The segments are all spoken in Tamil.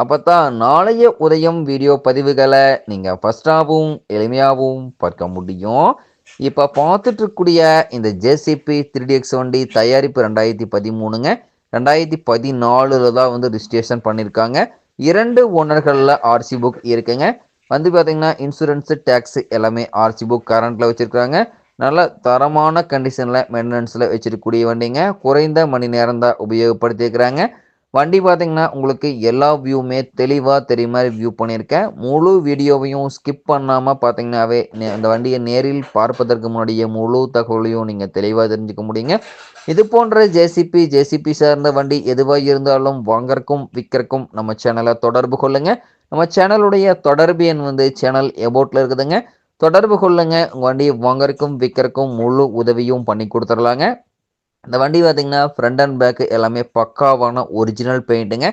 அப்போ தான் நாளைய உதயம் வீடியோ பதிவுகளை நீங்கள் ஃபஸ்ட்டாகவும் எளிமையாகவும் பார்க்க முடியும். இப்போ பார்த்துட்டு இருக்கக்கூடிய இந்த ஜேசிபி த்ரீ எக்ஸ் வண்டி தயாரிப்பு ரெண்டாயிரத்தி பதிமூணுங்க. ரெண்டாயிரத்தி பதினாலில் தான் வந்து ரிஜிஸ்ட்ரேஷன் பண்ணியிருக்காங்க இரண்டு ஓனர்களில் ஆர்சி புக் இருக்குங்க. வந்து பார்த்தீங்கன்னா இன்சூரன்ஸு டேக்ஸு எல்லாமே ஆர்சி புக் கரண்ட்டில் வச்சுருக்காங்க. நல்ல தரமான கண்டிஷனில் மெயின்டெனன்ஸில் வச்சுருக்கக்கூடிய வண்டிங்க. குறைந்த மணி நேரம் தான் உபயோகப்படுத்தியிருக்கிறாங்க வண்டி பார்த்தீங்கன்னா உங்களுக்கு எல்லா வியூவுமே தெளிவாக தெரிய மாதிரி வியூ பண்ணியிருக்கேன். முழு வீடியோவையும் ஸ்கிப் பண்ணாமல் பார்த்தீங்கன்னாவே நே- இந்த வண்டியை நேரில் பார்ப்பதற்கு முன்னாடியே முழு தகவலையும் நீங்கள் தெளிவாக தெரிஞ்சுக்க முடியுங்க. இது போன்ற ஜேசிபி ஜேசிபி சார்ந்த வண்டி எதுவாக இருந்தாலும் வாங்கறக்கும் விற்கிறக்கும் நம்ம சேனலை தொடர்பு கொள்ளுங்கள் நம்ம சேனலுடைய தொடர்பு எண் வந்து சேனல் எபோட்டில் இருக்குதுங்க. தொடர்பு கொள்ளுங்கள் உங்கள் வண்டியை வாங்கறக்கும் விற்கிறக்கும் முழு உதவியும் பண்ணி கொடுத்துடலாங்க. இந்த வண்டி பார்த்தீங்கன்னா ஃப்ரண்ட் அண்ட் பேக் எல்லாமே பக்காவான ஒரிஜினல் பெயிண்ட்டுங்க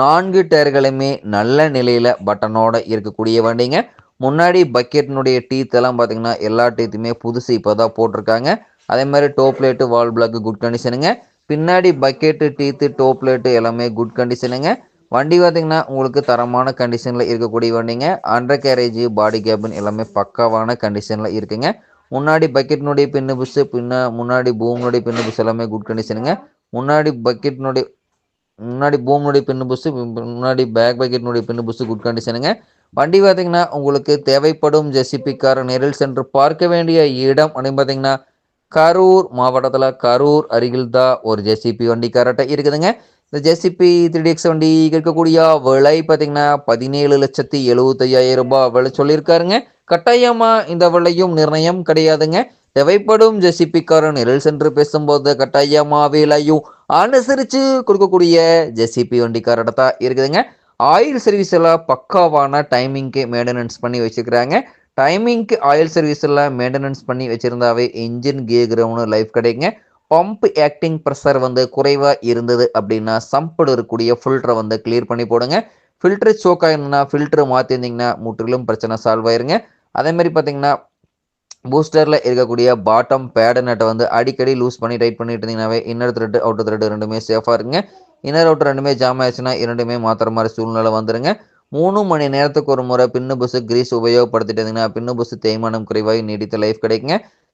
நான்கு டயர்களுமே நல்ல நிலையில் பட்டனோட இருக்கக்கூடிய வண்டிங்க. முன்னாடி பக்கெட்டினுடைய டீத் எல்லாம் பார்த்தீங்கன்னா எல்லா டீத்துமே புதுசு இப்போ தான் போட்டிருக்காங்க. அதே மாதிரி டோப் லைட்டு வால் பிளாக் குட் கண்டிஷனுங்க பின்னாடி பக்கெட்டு டீத்து டோப் லைட்டு எல்லாமே குட் கண்டிஷனுங்க வண்டி பார்த்தீங்கன்னா உங்களுக்கு தரமான கண்டிஷனில் இருக்கக்கூடிய வண்டிங்க. அண்டர் கேரேஜ் பாடி கேபின் எல்லாமே பக்காவான கண்டிஷனில் இருக்குங்க. முன்னாடி பக்கெட்டினுடைய பின்னு புஷ் பின்ன முன்னாடி பூமினுடைய பின்னு புஷ் எல்லாமே குட் கண்டிஷனுங்க முன்னாடி பக்கெட்டினுடைய முன்னாடி பூமினுடைய பின்னு புஷ் முன்னாடி பேக் பக்கெட்டினுடைய பின்னு புஷ் குட் கண்டிஷனுங்க வண்டி பார்த்தீங்கன்னா உங்களுக்கு தேவைப்படும் ஜெசிபி கார் நேரில் சென்று பார்க்க வேண்டிய இடம் அப்படின்னு பார்த்தீங்கன்னா கரூர் மாவட்டத்தில் கரூர் அருகில் தான் ஒரு ஜெசிபி வண்டி கரெக்டாக இருக்குதுங்க. இந்த ஜெசிபி த்ரீ எக்ஸ் வண்டி இருக்கக்கூடிய விலை பார்த்தீங்கன்னா பதினேழு லட்சத்தி எழுபத்தையாயிரம் ரூபாய் விலை சொல்லியிருக்காருங்க. கட்டாயமா இந்த விலையும் நிர்ணயம் கிடையாதுங்க. தேவைப்படும் ஜெசிபிக்காரன் நிரல் சென்று பேசும்போது கட்டாயமா விலையும் அனுசரித்து கொடுக்கக்கூடிய ஜெசிபி வண்டிக்காரட்ட தான் இருக்குதுங்க. ஆயில் சர்வீஸ் எல்லாம் பக்காவான டைமிங்க்கு மெயின்டெனன்ஸ் பண்ணி வச்சுக்கிறாங்க டைமிங்க்கு ஆயில் சர்வீஸ் எல்லாம் மெயின்டெனன்ஸ் பண்ணி வச்சுருந்தாவே இன்ஜின் கியர் கிரவுண்டு லைஃப் கிடைக்குங்க. பம்ப் ஆக்டிங் ப்ரெஷர் வந்து குறைவாக இருந்தது அப்படின்னா சம்படு இருக்கக்கூடிய ஃபில்டரை வந்து கிளியர் பண்ணி போடுங்க. ஃபில்டர் சோக் ஆயிருந்தா ஃபில்டர் மாற்றிருந்தீங்கன்னா முற்றிலும் பிரச்சனை சால்வ் ஆயிருங்க. அதே மாதிரி பார்த்தீங்கன்னா பூஸ்டரில் இருக்கக்கூடிய பாட்டம் பேடு நட்டை வந்து அடிக்கடி லூஸ் பண்ணி டைட் பண்ணிட்டு இருந்தீங்கன்னாவே இன்னர் த்ரெட் அவுட்டர் த்ரெட் ரெண்டுமே சேஃபாக இருங்க. இன்னர் அவுட்டர் ரெண்டுமே ஜாம் ஆயிடுச்சுன்னா இரண்டுமே மாத்திர மாதிரி சூழ்நிலை வந்துருங்க. மூணு மணி நேரத்துக்கு ஒரு முறை பின்னு புஸ் கிரீஸ் உபயோகப்படுத்திட்டு இருந்தீங்கன்னா பின்னு புஸ் தேய்மானம் குறைவாக நீடித்த லைஃப் கிடைக்குங்க.